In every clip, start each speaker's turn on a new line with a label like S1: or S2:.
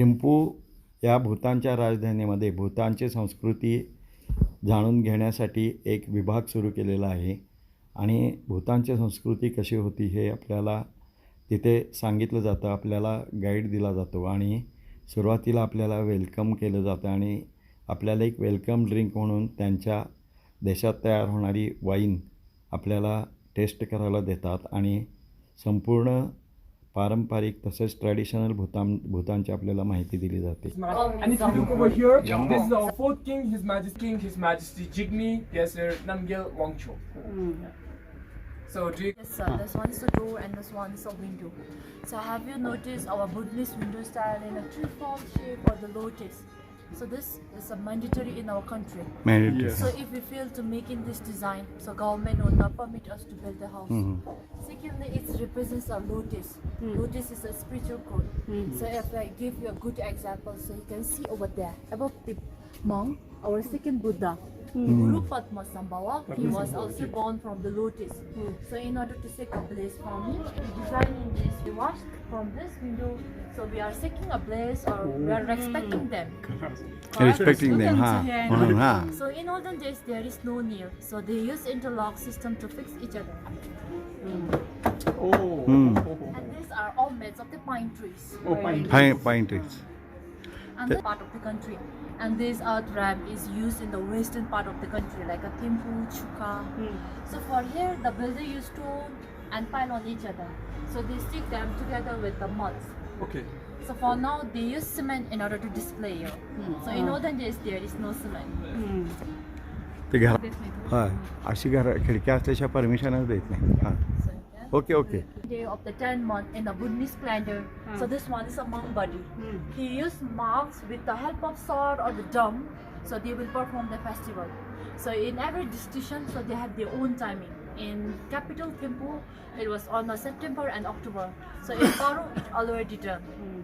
S1: थिंपू या भूतानच्या राजधानीमध्ये भूतानची संस्कृती जाणून घेण्यासाठी एक विभाग सुरू केलेला आहे. आणि भूतानची संस्कृती कशी होती हे आपल्याला तिथे सांगितलं जातं आपल्याला गाईड दिला जातो आणि सुरुवातीला आपल्याला वेलकम केलं जातं आणि आपल्याला एक वेलकम ड्रिंक म्हणून त्यांच्या देशात तयार होणारी वाईन आपल्याला टेस्ट करायला देतात आणि संपूर्ण पारंपरिक तसेच ट्रॅडिशनल भूतान भूतानची आपल्याला माहिती दिली जाते
S2: you look over here, this is our fourth king, His Majesty King, His Majesty Jigme, Gesir Namgyel Wangcho. So, do you,
S3: Yes, sir. This one is a door and this one is a window. So have you noticed our Buddhist window style in a treefold shape or the lotus? So this is a mandatory in our country.
S1: Mandatory.
S3: So if we fail to make in this design, so government will not permit us to build the house. Mm-hmm. Secondly, it represents a lotus. Mm. Lotus is a spiritual code. Mm. So if I give you a good example, so you can see over there above the monk, our second Buddha. Mm. Guru mm-hmm. Padma Sambhava, he was also born from the lotus. So in order to seek a bliss from him, we design in this, we watch from this window. So we are seeking a bliss or we are mm. respecting them. Correct?
S1: Respecting them, mm-hmm, huh?
S3: So in olden days there is no nail. So they use interlock system to fix each other.
S2: Oh. Mm.
S3: And these are all made of the pine trees.
S2: Oh, pine.
S1: Pine, pine trees.
S3: And the part of the country. And this art ramp is used in the western part of the country, like a temple, chuka. Hmm. So for here, the builder used stone and pile on each other. So they stick them together with the muds.
S2: Okay.
S3: So for now, they use cement in order to display here. So in olden days, there is no cement.
S1: ते घरा हां अशी घर खिडक्या असल्याशिवाय परमिशनच देत नाही हां
S3: So, yeah.
S1: Okay okay
S3: day of the 10th month in a Buddhist calendar. So this one is a monk body. He used marks with the help of sword or the drum. So they will perform the festival. So in every decision, so they have their own timing. in capital Thimphu. It was on September and October. So in Paro, it already done.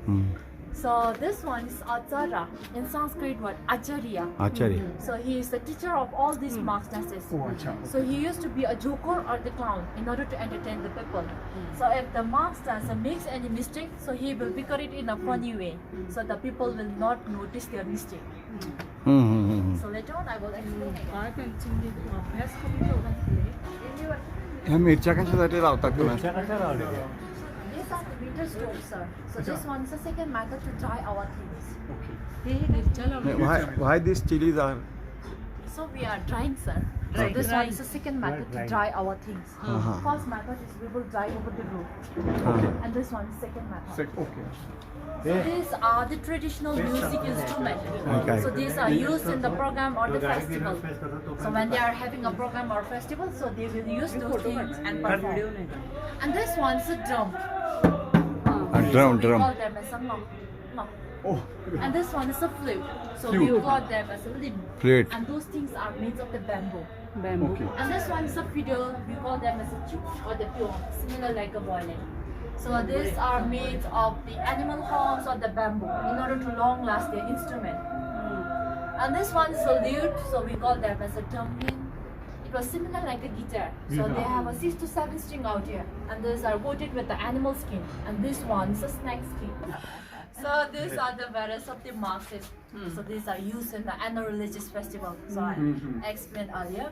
S3: Mm. So this one is Acharya in Sanskrit word Acharya.
S1: Acharya. Mm.
S3: So he is the teacher of all these mm. masterses.
S2: Oh,
S3: so he used to be a joker or the clown in order to entertain the people. Mm. So if the master makes any mistake, so he will figure it in a funny hmm. way. So the people will not notice their mistake.
S4: -hmm. hmm, hmm
S1: ह्या मिरच्या कशासाठी लावतात तुम्हाला
S3: These are winter stove, sir. So this once a second matter to dry our things.
S4: Okay.
S1: Why, why these chilies are?
S3: So we are drying, sir.
S4: Right.
S3: This one is the second method to dry our things.
S1: Uh-huh.
S3: First method is we will dry over the roof. Uh-huh. And this one is second method.
S2: Okay.
S3: So these are the traditional music instruments.
S1: Okay.
S3: So these are used in the program or the festival. So when they are having a program or festival, so they will use those things and perform. And this one a drum.
S1: A
S3: drum,
S1: so drum.
S3: Call them as a no.
S2: Oh.
S3: And this one is a flute. So
S2: flute.
S3: we call them as a limb.
S1: Flute.
S3: And those things are made of the bamboo.
S4: Bamboo.
S2: okay.
S3: And this one is a fiddle. We call them as a chuk or the pion, similar like a violin. So these are made of the animal horns or the bamboo in order to long last their instrument. Hmm. And this one is a lute, so we call them as a dumpling. It was similar like a guitar. So they have a six to seven string out here, and these are coated with the animal skin, and this one is a snake skin. So these are the various of the marks. Hmm. So these are used in the annual religious festival. So I mm-hmm. explained earlier.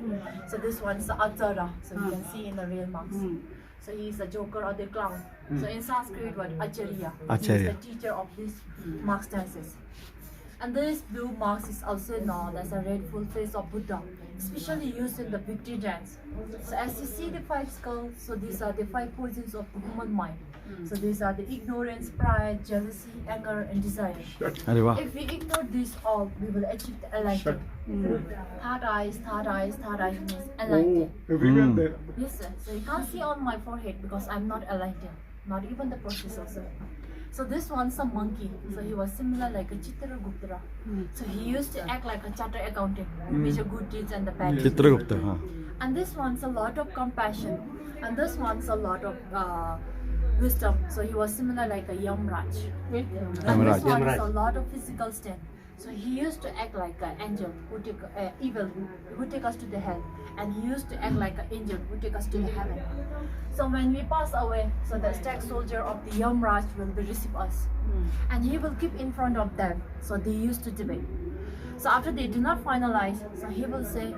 S3: So this one is the Atara. So you can hmm. see in the real marks. Hmm. So he is the joker or the clown. So in Sanskrit word Acharya. He is the teacher of these marks dances. And this blue mask is also known as a red full face of Buddha, especially used in the victory dance. So as you see the five skulls, so these are the five poisons of the human mind. So these are the ignorance, pride, jealousy, anger, and desire. If we ignore these all, we will achieve the enlightenment. Mm. Third eyes, third eyes, third eyes means
S2: enlightenment.
S1: Oh,
S2: hmm.
S3: Yes, sir. So you can't see on my forehead because I'm not enlightened. Not even the professor, sir. So this one's a monkey. So he was similar like a Chitragupta. Mm. So he used to act like a chartered accountant, mm. are good deeds and the bad deeds.
S1: Chitragupta.
S3: And this one's a lot of compassion. And this one's a lot of uh, wisdom. So he was similar like a Yamraj. And
S1: Yamraj.
S3: this one is a lot of physical strength. So he used to act like an angel who take uh, evil who take us to the hell, and he used to act like an angel who take us to the heaven. So when we pass away, so the stack soldier of the Yamraj will receive us, and he will keep in front of them. So they used to debate. So after they do not finalize, so he will say,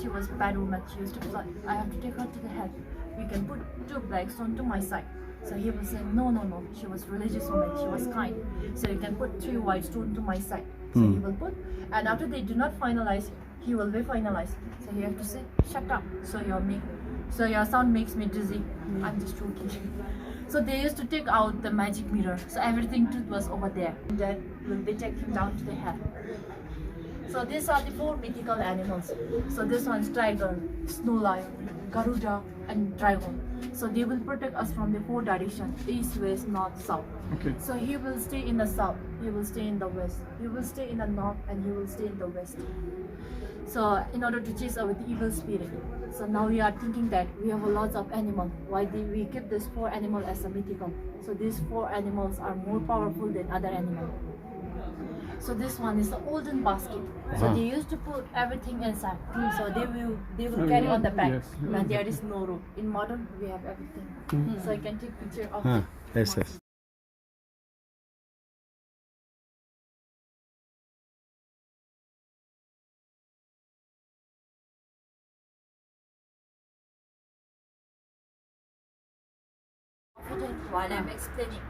S3: she was bad woman. She used to fly. I have to take her to the hell. You can put two black stone to my side. So he will say, no, no, no. She was religious woman. She was kind. So you can put three white stone to my side. So he hmm. will put. And after they do not finalize, he will be finalized. So he have to say, shut up. So your make, so your sound makes me dizzy. Hmm. I'm just joking. So they used to take out the magic mirror. So everything truth was over there. And that will be take him down to the hell. So these are the four mythical animals. So this one's tiger, snow lion, garuda, and dragon. So they will protect us from the four directions: east, west, north, south.
S5: Okay.
S3: So he will stay in the south, he will stay in the west, he will stay in the north, and he will stay in the west. So in order to chase away the evil spirit. So now we are thinking that we have a lot of animals. Why did we keep this four animal as a mythical? So these four animals are more powerful than other animals. So this one is the olden basket. So
S1: uh-huh.
S3: they used to put everything inside. Hmm, so they will they will oh, carry on the back.
S5: Yes.
S3: But there is no rope. In modern we have everything. Hmm. So I can take picture of.
S1: Ah, yes,
S3: yes. While I'm explaining,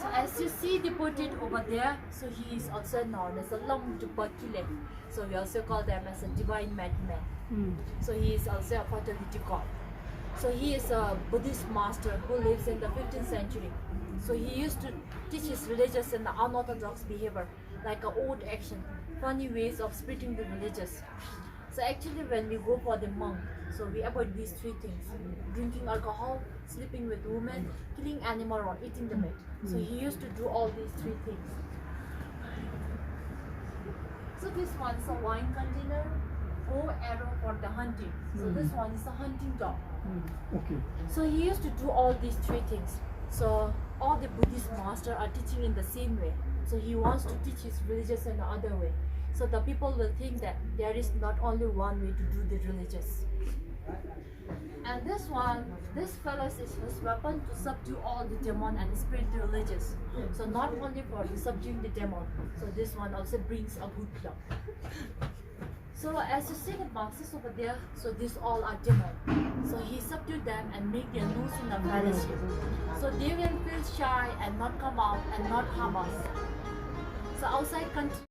S3: so as you see the portrait over there, so he is also known as a Long Tupac-Kile. So we also call them as a divine madman. Hmm. So he is also a fertility god. So he is a Buddhist master who lives in the 15th century. So he used to teach his religious and unorthodox behavior, like a old action, funny ways of splitting the religious. So actually when we go for the monk, so we avoid these three things. Drinking alcohol, sleeping with women, killing animal or eating the meat. So hmm. he used to do all these three things. So this one is a wine container, bow arrow for the hunting. So hmm. this one is a hunting dog. Hmm.
S5: Okay.
S3: So he used to do all these three things. So all the Buddhist master are teaching in the same way. So he wants to teach his religious in the other way. So the people will think that there is not only one way to do the religious. And this one, this fellow is his weapon to subdue all the demon and spirit religious. So not only for the subduing the demon, so this one also brings a good luck. So as you see the boxes over there, so these all are demon. So he subdued them and make them loose in the fellowship. So they will feel shy and not come out and not harm us. So outside country.